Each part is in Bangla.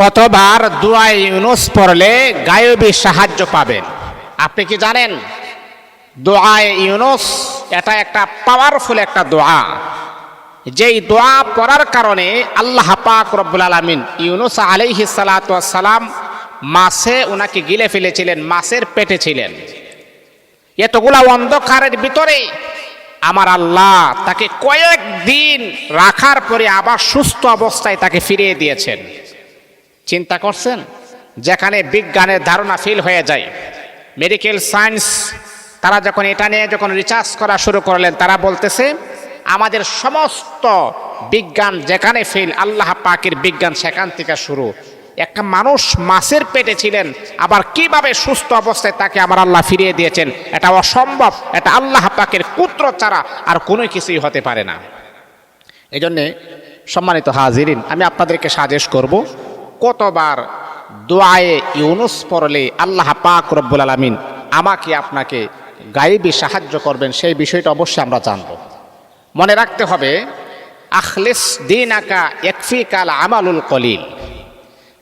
কতবার দুয়াই ইউনুস পড়লে গায়বী সাহায্য পাবেন? আপনি কি জানেন? দোয়ায় ইউনুস, এটা একটা পাওয়ারফুল একটা দোয়া। যেই দোয়া পড়ার কারণে আল্লাহ পাক রব্বুল আলমিন ইউনুস আলাইহি সালাম মাছে ওনাকে গিলে ফেলেছিলেন, মাসের পেটে ছিলেন। এতগুলা অন্ধকারের ভিতরে আমার আল্লাহ তাকে কয়েকদিন রাখার পরে আবার সুস্থ অবস্থায় তাকে ফিরিয়ে দিয়েছেন। চিন্তা করছেন? যেখানে বিজ্ঞানের ধারণা ফিল হয়ে যায়। মেডিকেল সায়েন্স, তারা যখন এটা নিয়ে যখন রিসার্চ করা শুরু করলেন, তারা বলতেছে, আমাদের সমস্ত বিজ্ঞান যেখানে ফেল, আল্লাহ পাকের বিজ্ঞান সেখান থেকে শুরু। একটা মানুষ মাছের পেটে ছিলেন, আবার কীভাবে সুস্থ অবস্থায় তাকে আমার আল্লাহ ফিরিয়ে দিয়েছেন? এটা অসম্ভব, এটা আল্লাহ পাকের পুত্র ছাড়া আর কোনো কিছুই হতে পারে না। এই সম্মানিত হাজিরিন, আমি আপনাদেরকে সাজেশ করব কতবার দোয়ায়ে ইউনুস পড়লে আল্লাহ পাক রব্বুল আলমিন আমাকে, আপনাকে গায়েবী সাহায্য করবেন, সেই বিষয়টা অবশ্যই আমরা জানব। মনে রাখতে হবে, আখলেস দিন আকা একফি কাল আমালুল কলিল।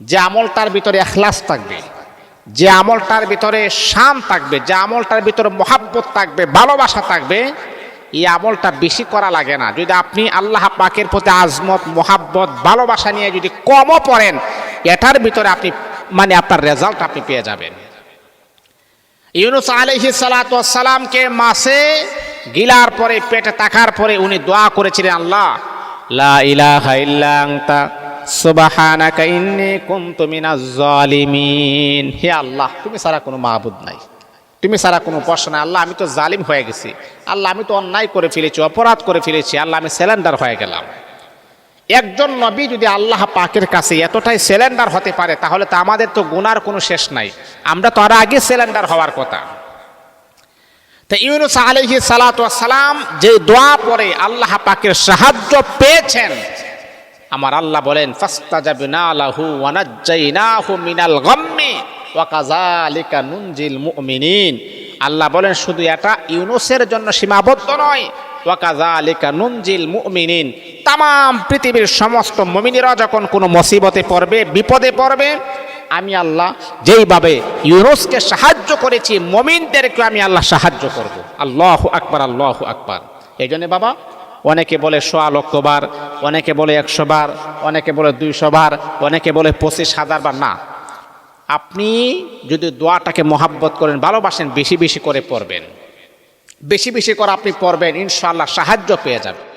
যে আমলটার ভিতরে এখলাস থাকবে, যে আমলটার ভিতরে শান থাকবে, যে আমলটার ভিতরে মহাব্বত থাকবে, ভালোবাসা থাকবে, এই আমলটা বেশি করা লাগে না। যদি আপনি আল্লাহ পাকের প্রতি আজমত, মোহাব্বত, ভালোবাসা নিয়ে যদি কমও পড়েন এটার ভিতরে আপনি মানে আপনার রেজাল্ট আপনি পেয়ে যাবেন। ইউনুস আলহি সালাতামকে মাসে গিলার পরে, পেটে তাকার পরে উনি দোয়া করেছিলেন, আল্লাহ, লা ইলাহা ইল্লা আনতা, সুবহানাকা ইন্নী কুনতু জালিমিন। হে আল্লাহ, তুমি ছাড়া কোনো মাহবুদ নাই। তুমি ছাড়া কোনো উপাস্য নাই। আল্লাহ, আমি তো জালিম হয়ে গেছি। আল্লাহ, আমি তো অন্যায় করে ফেলেছি, অপরাধ করে ফেলেছি। আল্লাহ, আমি সিলিন্ডার হয়ে গেলাম। একজন নবী যদি আল্লাহ পাকের কাছে এতটাই সিলিন্ডার হতে পারে, তাহলে তো আমাদের তো গুনার কোনো শেষ নাই। আমরা তো আর আগে সিলিন্ডার হওয়ার কথা। তো ইউনুস আলহি সালাম যে দোয়া পরে আল্লাহ পাকের সাহায্য পেয়েছেন, আমার আল্লাহ বলেন আল্লাহ বলেন, শুধু এটা ইউনুসের জন্য সীমাবদ্ধ নয় ওয়া কাযালিকা নুনজিল মুমিনিন। তাম পৃথিবীর সমস্ত মুমিনেরা যখন কোনো মুসিবতে পড়বে, বিপদে পড়বে, আমি আল্লাহ যেইভাবে ইউনুসকে সাহায্য করেছি, মমিনদেরকে আমি আল্লাহ সাহায্য করব। আল্লাহ আকবার আল্লাহ আকবার। এই জন্যে বাবা, অনেকে বলে সোয়া লক্ষ বার, অনেকে বলে একশো বার, অনেকে বলে দুইশো বার, অনেকে বলে পঁচিশ হাজার বার। না, আপনি যদি দোয়াটাকে মহাব্বত করেন, ভালোবাসেন, বেশি বেশি করে পড়বেন। বেশি বেশি করে আপনি পড়বেন ইনশাল্লাহ সাহায্য পেয়ে যাবেন।